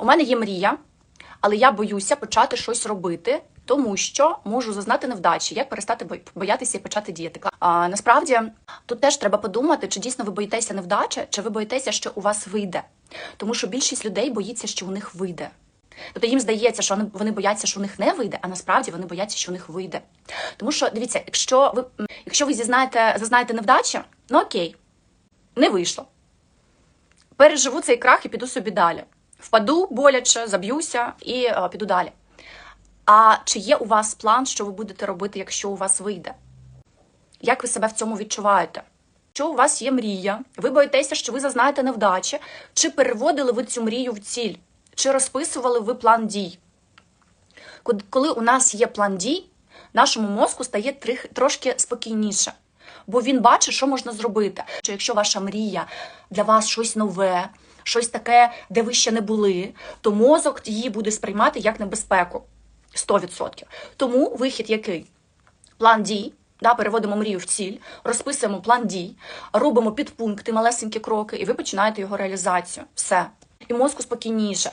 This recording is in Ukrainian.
У мене є мрія, але я боюся почати щось робити, тому що можу зазнати невдачі. Як перестати боятися і почати діяти? А, насправді тут теж треба подумати, чи дійсно ви боїтеся невдачі, чи ви боїтеся, що у вас вийде. Тому що більшість людей боїться, що у них вийде. Тобто їм здається, що вони- бояться, що у них не вийде, а насправді вони бояться, що у них вийде. Тому що дивіться, якщо ви якщо ви зізнаєте, зазнаєте невдачі, ну окей, не вийшло. Переживу цей крах і піду собі далі. Впаду боляче, заб'юся і е, піду далі. А чи є у вас план, що ви будете робити, якщо у вас вийде? Як ви себе в цьому відчуваєте? Що у вас є мрія, ви боїтеся, що ви зазнаєте невдачі, чи переводили ви цю мрію в ціль, чи розписували ви план дій? Коли у нас є план дій, нашому мозку стає трошки спокійніше, бо він бачить, що можна зробити. Що якщо ваша мрія для вас щось нове, щось таке, де ви ще не були, то мозок її буде сприймати як небезпеку 100%. Тому вихід який? План дій. Да, переводимо мрію в ціль, розписуємо план дій, робимо підпункти, малесенькі кроки, і ви починаєте його реалізацію. Все. І мозку спокійніше.